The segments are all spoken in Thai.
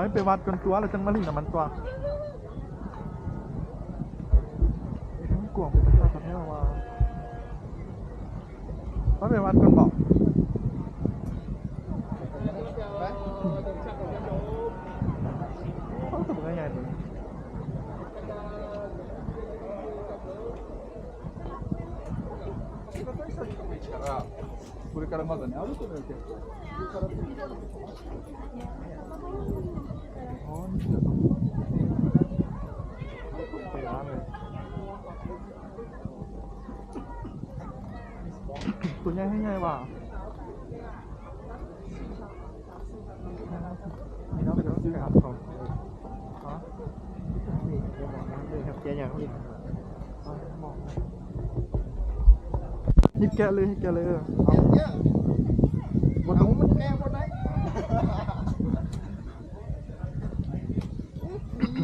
ให้ไปวัดกันตัวแล้วจังมาลินน้ำมันตัวไอ้ทั้งกวงเป็นประชาชนให้ว่าไปไปวัดกันบอกเขาสมกันยังไงตัวนี้ これからまだね、歩くのよ、結構。あー、見てた。ไปร้านเลยตัวใหญ่ให้ไงวะมีน้องเดี๋ยวซื้อครับเขาฮะ นี่เดี๋ยวบอกน้ำเลยครับแกอย่างนี้ เ หยิบแกะเลยใหยิบแกะเลยเออเอาเนี่ยบนน้องมันแกบนไหน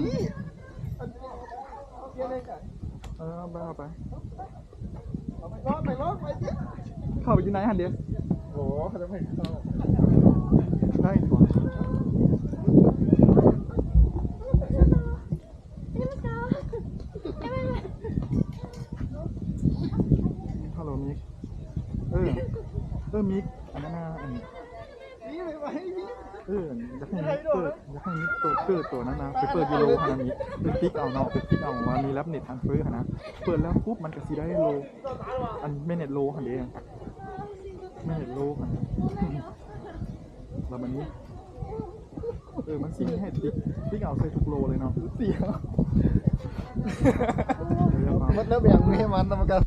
นี่อันนี้เอาเยร์เลยกันเออเอาไปเอาไปเอาไปรอนไปรอนไปเจ๊เข้าไปอยู่ไหนฮันเดียโอ้โหเขาจะไม่เข้าได้ตัวฮัลโหลมิกเออเออ มิกอันนั้นนะอันนี่ไปไปนี่เอออยากให้มิกเปิดอยากให้มิกตัวเกิดตัวนั้นนะไปเปิดยูโรฮานามิไปติ๊กเอาเนาะไปติ๊กเอาว่ามีรับเน็ตทางเฟอร์นะเปิดแล้วปุ๊บมันก็สิได้โล อันไม่เน็ตโลหันเองไม่เน็ตโลหันแล้วมันนี้เออมันซิงให้ติ๊กติ๊กเอาใส่ทุกโลเลยเนาะเสียเดี๋ยวจะฟังมันเริ่มอย่างนี้มันมันก็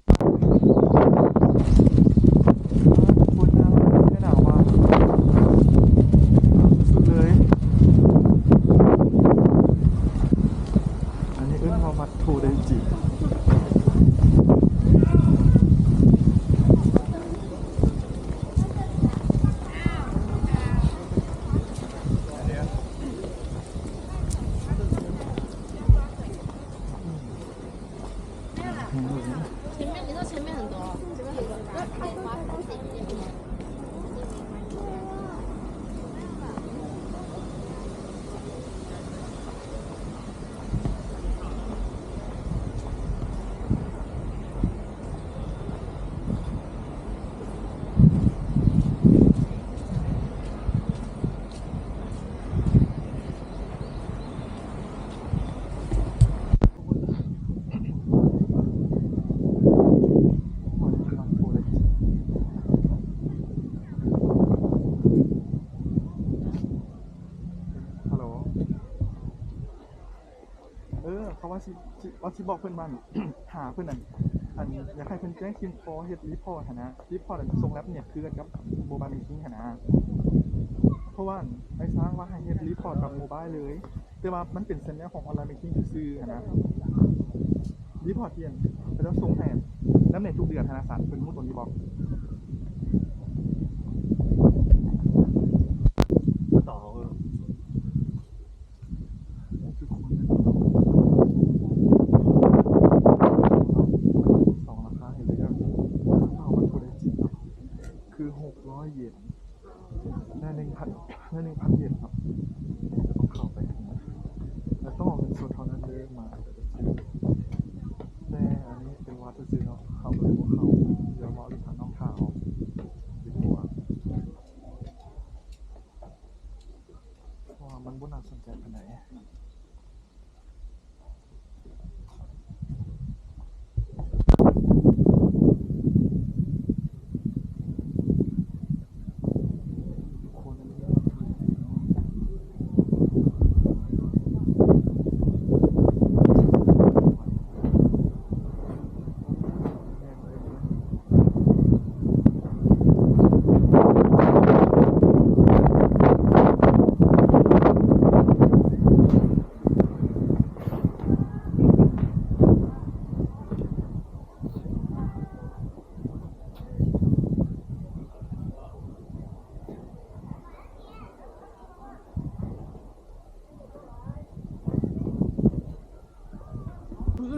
เออเขาว่าชิชิว่าชิบอกเพื่อนบ้านหาเพื่อนนั่นอันอยากให้เพื่อนแจ้งทีมพอเฮดรีพอร์ตนะรีพอร์ตอันส่งแรปเนี่ยคือกันกับโมบายมิงหั้นนะเพราะว่าไอ้สร้างว่าให้เฮดรีพอร์ตแบบโมบายเลย แต่ว่ามันเป็นสัญญาของออนไลน์มิงซื่อๆหั้นนะรีพอร์ตเทียนเขาจะส่งให้น้ำเน็ตทุกเดือนธนาคารเป็นมุดตัวนี้บอก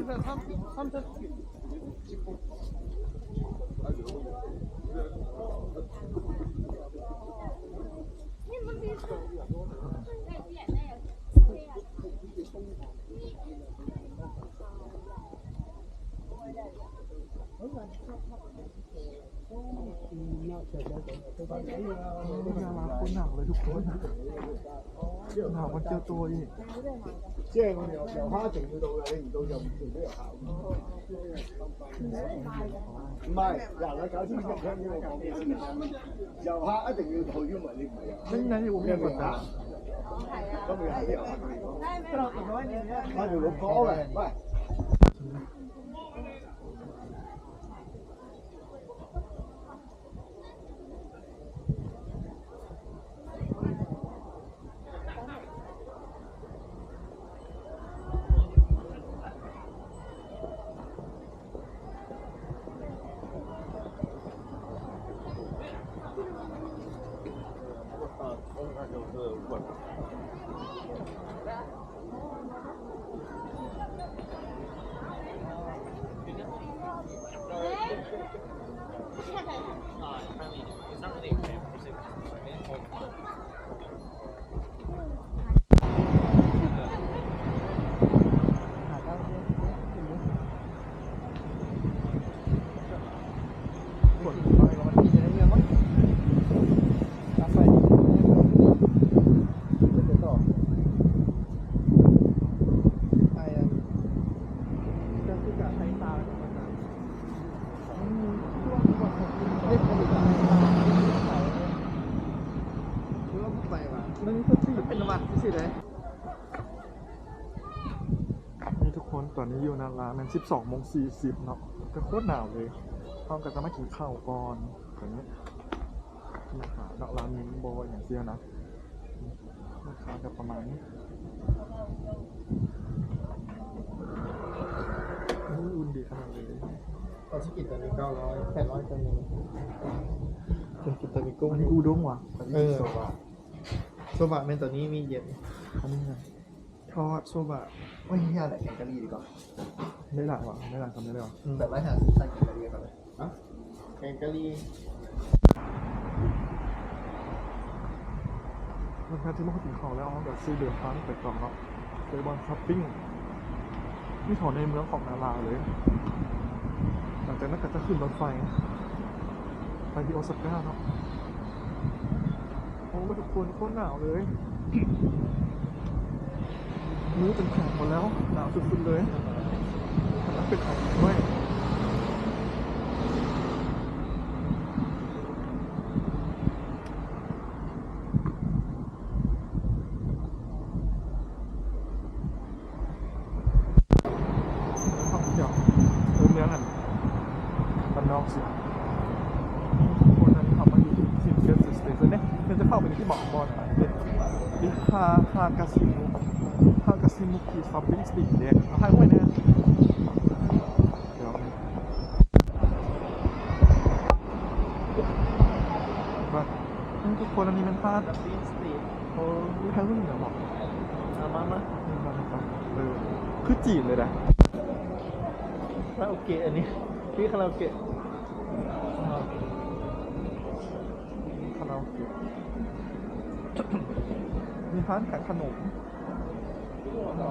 항상 3, 3천 찍고. ยาลาคนหนาวเลยทุกคนหนาวมันเจอตัวอีก 即系我哋由由虾程要到嘅，你唔到就唔做都有效。唔系，嗱你搞清楚听呢个讲嘅先。游客一定要去，因为你唔系游客。 นั่นไงที่ผมอยากกดดัน 咁你系啲游客嚟讲，我条路过嘅，喂。 นี้อยู่นานร้านมัน12โมง40เนาะก็โคตรหนาวเลยพร้อมกันจะมากินข้าวก่อนอย่างนี้นะคะเนาะร้านนี้โบอย่างเดียวนะราคาจะประมาณนี้อุ๊ยอุ่นดีขนาดเลยตอนที่กินตอนนี้เก้าร้อยแปดร้อยตัวนึงจนกินตอนนี้กุ้งอันนี้อูด้งว่ะเออโซบะเมนตัวนี้มีเย็นอันนี้ไงทอดโซบะไม่ใช่แหละแกงกะหรี่ดีกว่า ไม่หลักว่ะไม่หลักทำได้เลยว่ะแบบไม่หาซื้อใส่แกงกะหรี่ก่อนเลยอะแกงกะหรี่มันแค่ที่มากินข้าวแล้วเอาแบบซื้อเดือดฟังไปก่อนเนาะไปบอลช้อปปิ้งนี่ของในเมืองของนาราเลย หลังจากนั้นก็จะขึ้นรถไฟ ไปที่โอซาก้าเนาะโอ้ทุกคนโคตรหนาวเลยมือเป็นแข็งหมดแล้วหนาวสุดๆเลยแล้ว เป็นของด้วยท่องเที่ยวเออเมืองอันบ้านนอกสิคนนั้นเขามาอยู่ที่ซินเซียสสเตชันเนี่ยเพื่อจะเข้าไปที่บอกบอลไปเนี่ยนี่ฮากาซิมุฮากาซิมุกีซอปปิ้งสตรีทเนี่ยเอาให้ไว้เนี่ยเดี๋ยวมานี่ทุก คนอันนี้มันพลาดบีนสตรีทโอ้ยใครรู้เหนือบอกเอามามานี่มาเลยครับเออคือจีนเลยนะคาราโอเกะอันนี้พี่คาราโอเกะคาราโอเกะมีร้านขายขนมเ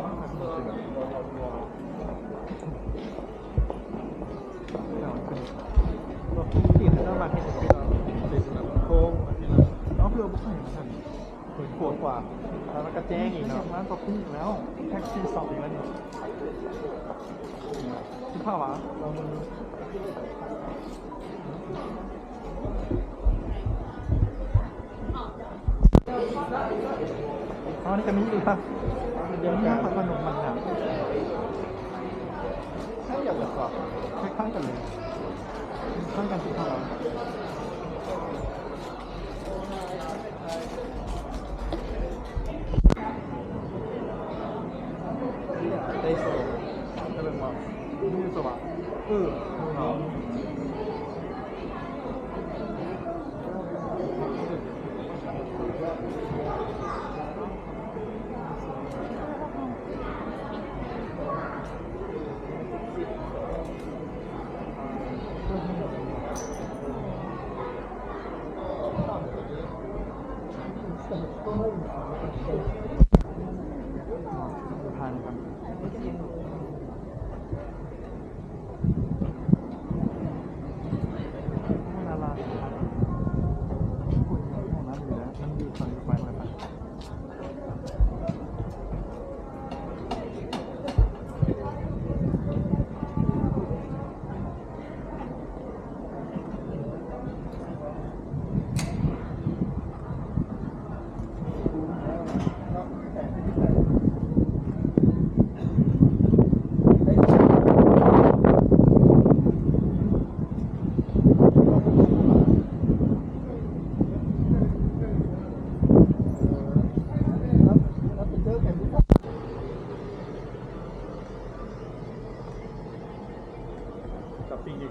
อาขึ้นบอกที่ข้างมาเห็นเป็นเป็นแบบโค้ง เอาเพื่อบุกให้มันถึงขวดกว่า แล้วก็แจ้งอีกเนาะร้านต่อปิ้งอีกแล้ว แท็กซี่สองอีกแล้วเนี่ยที่ผ้าวะเรามันอ๋อนี่จะมีอีกป่ะเดี๋ยวนี้กันขนมมันหนาใช่อย่างแบบว่าคล้ายๆกันเลยคล้ายกันที่ผ้าว ว่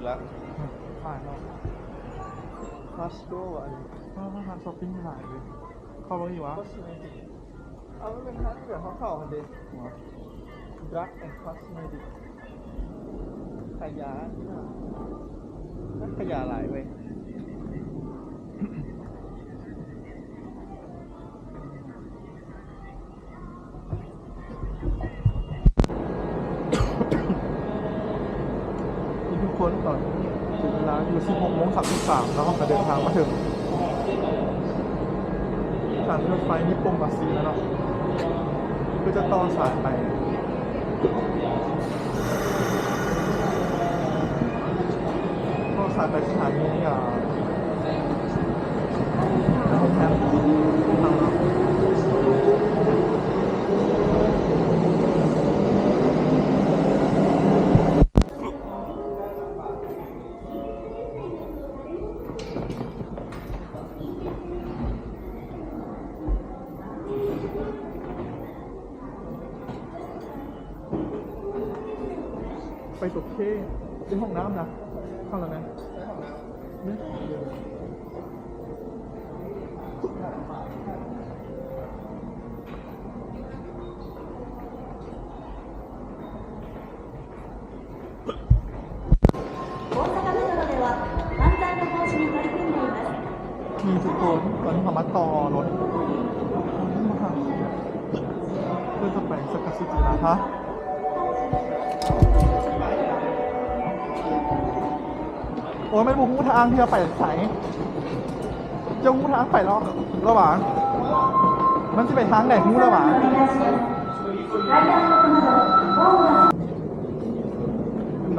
แล้วผ่านเนาะคาสโก้อันนี้ก็ร้านช้อปปิ้งหลายเลยเข้าบ้างดีวะคอสเมติกเอาไม่เป็นร้านที่แบบเขาเข้ากันดิดรักแอนด์คอสเมติกขยะนักขยะหลายเว้ย นี่ทุกคนตอนถึงเวลาอยู่ ขับที่สามแล้วเราก็เดินทางมาถึงสถานรถไฟนิปปงบัสซีแล้วเนาะคือจะต่อสายไปต่อสายไปสถานีอ่า ไปตกเช่ในห้องน้ำนะเข้าแล้วนะมีสุกคนตอนนี้เขามาต่อรถเพื่อจะไปสกัดสิจินะฮะ โอ้ยไม่บุกหูทางที่จะไปใสจะหูทางไประระหว่าง มันจะไปทางไหนหูระหว่าง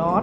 น็อต